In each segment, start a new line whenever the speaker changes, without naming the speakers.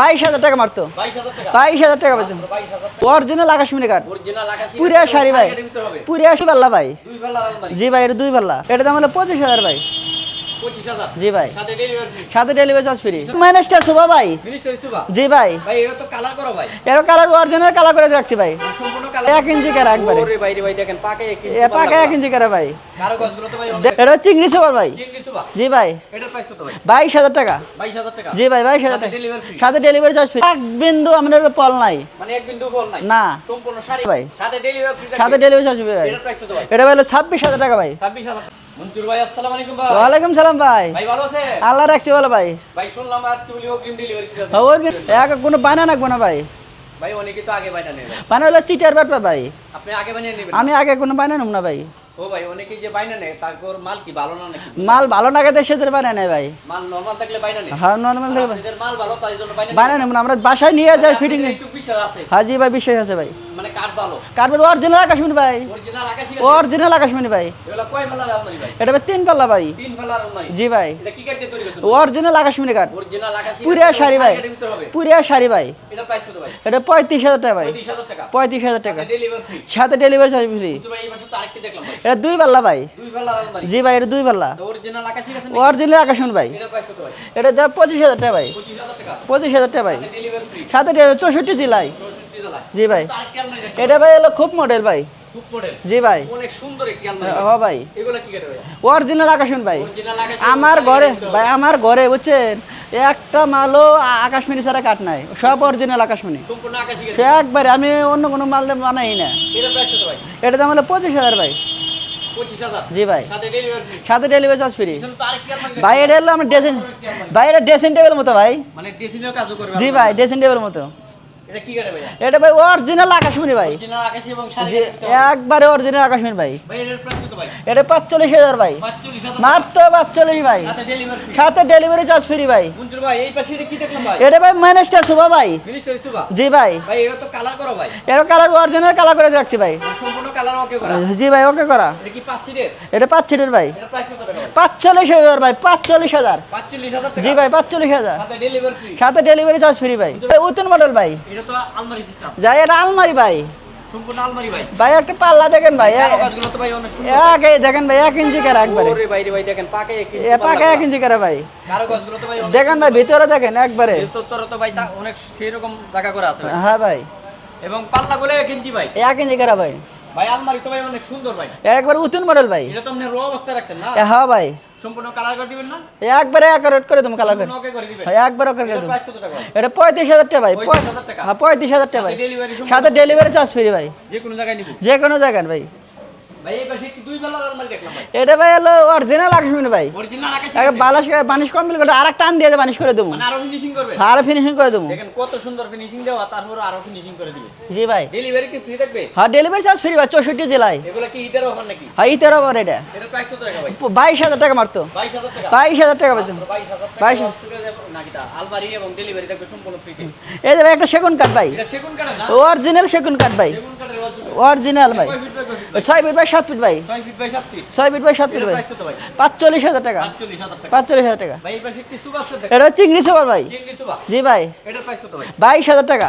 বাইশ হাজার টাকা মারতো।
বাইশ হাজার টাকা?
অরিজিনাল আকাশমণি কাঠ। শাড়ি ভাই। পাল্লা ভাই। জি ভাই এটা দুই পাল্লা এটা দাম হলো পঁচিশ হাজার ভাই। জি ভাই।
সাথে ডেলিভারি
চার্জ ফ্রি মাইনাসটা শুভা ভাই। জি ভাই।
ভাই তো কালার করো ভাই।
এর কালার অরিজিনাল কালার করে রাখছি ভাই। এক ইঞ্চি কারা একবারে
ভাই ভাই পাকে এক
ইঞ্চি কারা ভাই।
ভাই
এটা চিংড়ি সুপার ভাই। জি ভাই।
ভাই?
বাইশ হাজার টাকা। জি ভাই বাইশ হাজার টাকা।
ডেলিভারি
সাথে ডেলিভারি চার্জ ফ্রি এক বিন্দু আমাদের পল নাই।
মানে নাই।
না।
সম্পূর্ণ
ভাই।
সাথে ডেলিভারি
চার্জ ফ্রি ভাই।
ভাই?
এটা হলো ছাব্বিশ হাজার টাকা ভাই।
ছাব্বিশ হাজার মঞ্জুর ভাই আসসালামু আলাইকুম ভাই।
ওয়ালাইকুম সালাম ভাই।
ভাই ভালো আছে?
আল্লাহ রাখছি ভালো ভাই।
ভাই শুনলাম আজকে বলি অগ্রিম ডেলিভারি কি আছে।
এক কোনো বানা না ভাই।
ভাই অনেকে তো আগে বাইনা নেবে।
বানা হলো চিটার ব্যাপার ভাই।
আপনি আগে বানিয়ে নেবেন
আমি আগে কোনো বানা নেব না ভাই।
ও ভাই অনেকে যে বাইনা নেয় তারপর মাল কি ভালো না নাকি?
মাল ভালো না সেদের ভাই।
মাল নরমাল থাকলে বাইনা নেয়?
হ্যাঁ নর্মাল থেকে ভাই
মাল ভালো তাই জন্য বাইনা
বানা নেব আমরা বাসায় নিয়ে যাই ফিটিং
একটু আছে।
হ্যাঁ জি ভাই বিশ্বাস আছে ভাই।
মানে কাঠ ভালো।
কার্পেট অরিজিনাল আকাশমণি ভাই।
অরিজিনাল আকাশি
অরিজিনাল আকাশমণি ভাই।
এগুলা কয় ফেলার আলমারি ভাই?
এটা ভাই তিন পাল্লা ভাই।
তিন ফেলার আলমারি?
জি ভাই।
এটা কি কাটতে তৈরি করছেন?
অরিজিনাল আকাশমণি কাঠ।
অরিজিনাল
পুরিয়া শাড়ি ভাই। পুরিয়া শাড়ি ভাই।
এটা প্রাইস কত ভাই?
এটা পঁয়ত্রিশ হাজার টাকা ভাই।
35000 টাকা। ডেলিভারি
সাথে ডেলিভারি চার্জ ফ্রি
কিন্তু ভাই এই মাসে তো আরেকটি দেখলাম ভাই।
এটা দুই পাল্লা ভাই। জি ভাই এটা দুই পাল্লা।
অরিজিনাল আকাশি আছে
অরিজিনাল আকাশমণি ভাই।
এটা
যা পঁচিশ হাজার টাকা ভাই। পঁচিশ হাজার টাকা? ভাই। সাথে চৌষট্টি জেলায়
64 জেলায়
জি ভাই। এটা ভাই হলো খুব মডেল ভাই। জি ভাই।
অনেক সুন্দর একটি আলমারি
হ ভাই। অরিজিনাল আকাশমণি ভাই? আমার ঘরে ভাই আমার ঘরে বুঝছেন? একটা মালও আকাশমণি ছাড়া কাঠ নাই। সব অরিজিনাল আকাশমণি। একবারে আমি অন্য কোনো মাল বানাই না।
এটা
দাম হলো পঁচিশ হাজার ভাই।
25000
জি ভাই।
সাথে ডেলিভারি
চার্জ ফ্রি ভাই এটা হলো আমার ড্রেসিং ভাই এটা ড্রেসিং টেবিল মতো ভাই।
মানে
জি ভাই ড্রেসিং টেবিল মতো।
এটা ভাই
অরিজিনাল আকাশমণি ভাই। একবারে অরিজিনাল আকাশমণি ভাই। এটা পাঁচচল্লিশ হাজার ভাই। মাত্র পাঁচচল্লিশ ভাই।
সাথে ডেলিভারি
চার্জ ফ্রি ভাই।
এটা ভাই?
মাইনাসটা শুভা ভাই। জি ভাই।
এটা কালার
অরিজিনাল কালার করে রাখছি ভাই। জি ভাই ওকে করা।
এটা পাঁচ সিটের
ভাই। পাঁচচল্লিশ হাজার ভাই পাঁচচল্লিশ হাজার। জি ভাই পাঁচচল্লিশ হাজার।
সাথে ডেলিভারি
সাথে ডেলিভারি চার্জ ফ্রি ভাই। উত্তন মডেল ভাই।
এটা তো আলমারি সিস্টেম
যাই এটা আলমারি ভাই।
সম্পূর্ণ আলমারি ভাই।
ভাই একটা পাল্লা দেখেন ভাই
কাজগুলো তো ভাই অনেক সুন্দর।
এক দেখেন ভাই এক ইঞ্চি কারা একবারে।
ওরে ভাই রে ভাই দেখেন পাকে এক
এ পাকা এক ইঞ্চি কারা ভাই।
কারও গাছগুলো তো ভাই
দেখেন ভাই ভিতরে দেখেন একবারে।
তোর তো ভাই অনেক সেই রকম জায়গা করে আছে
হ্যাঁ ভাই।
এবং পাল্লা বলে এক ইঞ্চি ভাই।
এক ইঞ্চি কারা ভাই।
ভাই আলমারি তো ভাই অনেক সুন্দর ভাই।
একবার উত্তন মডেল ভাই।
এটা তো আপনি রো অবস্থায় রাখছেন না?
হ্যাঁ ভাই।
সম্পূর্ণ কালার করে দিবেন না?
একবারে একরেট করে দেবো কালার করে।
সম্পূর্ণ করে দিবেন।
হ্যাঁ একবার করে এটা পঁয়ত্রিশ হাজার টাকা ভাই হ্যাঁ পঁয়ত্রিশ হাজার টাকা ভাই।
সাথে ডেলিভারি
চার্জ ফ্রি ভাই।
যে কোনো জায়গায়
যে কোনো জায়গায় ভাই। এটা ভাই হলো অরিজিনাল আকাশমণি ভাই।
অরিজিনাল আকাশি
আগে
আছে।
বালিশ বানিশ কমপ্লিট করে আর টান দিয়ে বানিশ করে দেবো।
আরও ফিনিশিং করবে?
আর ফিনিশিং করে দেবো।
দেখেন কত সুন্দর ফিনিশিং দেওয়া তারপর আরও ফিনিশিং করে দিবে।
জি ভাই।
ডেলিভারি কি ফ্রি থাকবে?
হ্যাঁ ডেলিভারি চার্জ ফ্রি ভাই চৌষট্টি জেলায়।
এগুলো কি ঈদের অফার নাকি?
হ্যাঁ ইতের ওপর এটা।
এটার প্রাইস কত টাকা ভাই।
বাইশ হাজার টাকা মারতো
বাইশ হাজার টাকা? আলমারি এবং ডেলিভারি থাকবে সম্পূর্ণ
এই যে ভাই একটা সেগুন কাঠ ভাই।
এটা সেগুন কাঠের না?
অরিজিনাল সেগুন কাঠ ভাই।
সেগুন কাঠের অরিজিনাল
অরিজিনাল ভাই। ছয় ফিট বাই সাত ফিট ভাই।
ছয় ফিট বাই সাত ফিট।
ভাই। পাঁচচল্লিশ হাজার টাকা। পাঁচচল্লিশ হাজার টাকা। এটা চিংড়ি সুপার ভাই। জি ভাই। বাইশ হাজার টাকা।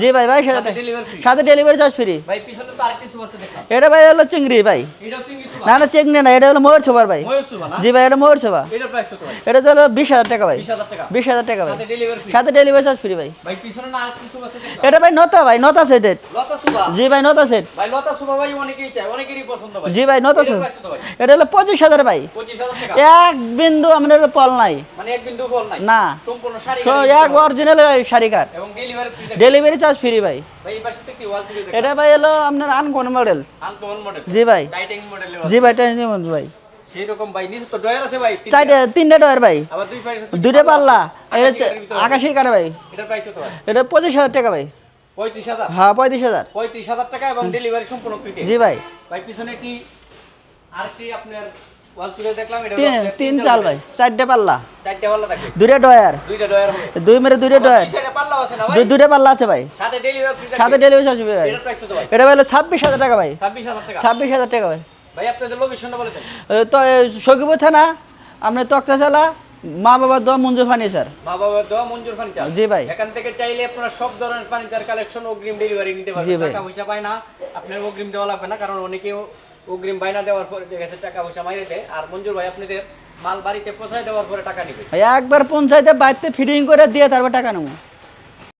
জি ভাই বাইশ হাজার টাকা।
ডেলিভারি
সাথে ডেলিভারি চার্জ ফ্রি এটা ভাই হলো চিংড়ি ভাই।
সুপার
না চেক চিংড়ি না এটা হলো ময়ূর ছোবার ভাই।
না?
জি ভাই এটা ময়ূর ছোবা এটা তো হলো বিশ হাজার টাকা ভাই।
বিশ হাজার টাকা।
ভাই।
সাথে ডেলিভারি ফ্রি
সাথে ডেলিভারি চার্জ ফ্রি ভাই।
না সেট
এটা ভাই নতা ভাই নতা
সুপার
জি ভাই নতা সেট
ভাই লতা সুপার ভাই অনেকেই চায় অনেকেরই পছন্দ ভাই।
জি ভাই নতা সেট এটা হলো পঁচিশ হাজার ভাই। এক বিন্দু আমাদের পল নাই।
মানে এক বিন্দু ফল নাই?
না।
সম্পূর্ণ শাড়ি
সো এক অরিজিনাল শাড়ি কাঠ
এবং ডেলিভারি
চার্জ ফ্রি ভাই। এটা ভাই হলো আপনার আনকোন মডেল
আনকমন মডেল
জি ভাই। জি ভাই ভাই।
সেই রকম ভাই নিচে তো ডয়ার আছে ভাই তিনটা।
তিনটে ডয়ার ভাই।
আবার দুই পাশে
দুইটা পাল্লা।
আকাশি
ভাই।
এটার প্রাইস কত ভাই?
এটা টাকা ভাই। হ্যাঁ
টাকা এবং ডেলিভারি সম্পূর্ণ ফ্রি
জি ভাই।
পিছনে আপনার
তিন চাল ভাই। চারটে পাল্লা। দুইটা ডয়ার দুই মেরে দুইটা ডয়ার দুইটা পাল্লা আছে ভাই।
সাথে ডেলিভারি
ভাই। এটা ভাই ছাব্বিশ হাজার টাকা ভাই।
ছাব্বিশ হাজার টাকা
ভাই।
ভাই আপনাদের লোকেশনটা বলে দেন।
তো সখীপুর থানা আপনার তক্তাশালা মা বাবার দোয়া মঞ্জুর ফার্নিচার
মা বাবার দোয়া মঞ্জুর ফার্নিচার
জি ভাই।
এখান থেকে চাইলে আপনারা সব ধরনের ফার্নিচার কালেকশন অগ্রিম ডেলিভারি নিতে পারবেন। টাকা পয়সা পায় না আপনার অগ্রিম দেওয়া লাগবে না কারণ অগ্রিম দেওয়ার পরে দেখা গেছে টাকা পয়সা আর মঞ্জুর ভাই আপনাদের মাল বাড়িতে পৌঁছায় দেওয়ার পরে টাকা নেবে।
একবার পঞ্চায়েতে বাড়িতে ফিটিং করে দিয়ে তারপর টাকা নেব।